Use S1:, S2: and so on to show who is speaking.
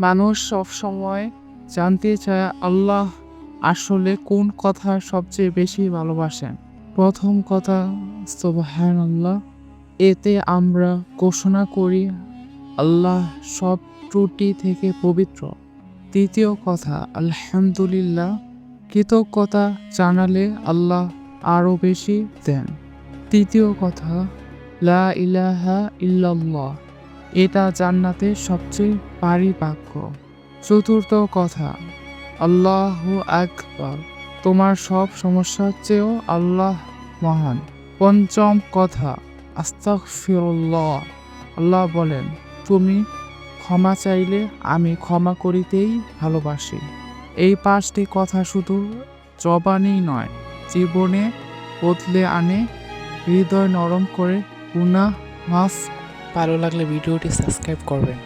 S1: মানুষ সবসময় জানতে চায় আল্লাহ আসলে কোন কথা সবচেয়ে বেশি ভালোবাসেন। প্রথম কথা সোবাহান আল্লাহ এতে আমরা ঘোষণা করি আল্লাহ সব ত্রুটি থেকে পবিত্র। দ্বিতীয় কথা, আলহামদুলিল্লাহ, কৃতজ্ঞতা জানালে আল্লাহ আরও বেশি দেন। তৃতীয় কথা, লা ইলাহা ইল্লাল্লাহ এটা জান্নাতের সবচেয়ে পারিপাক্য। চতুর্থ কথা, আল্লাহ আকবর। তোমার সব সমস্যার চেয়েও আল্লাহ মহান। পঞ্চম কথা, আস্তাগফিরুল্লাহ। আল্লাহ বলেন, তুমি ক্ষমা চাইলে আমি ক্ষমা করিতেই ভালোবাসি। এই পাঁচটি কথা শুধু জবানেই নয়, জীবনে বদলে আনে, হৃদয় নরম করে গুনাহ মাফ
S2: ভালো লাগলে ভিডিওটি সাবস্ক্রাইব করবেন।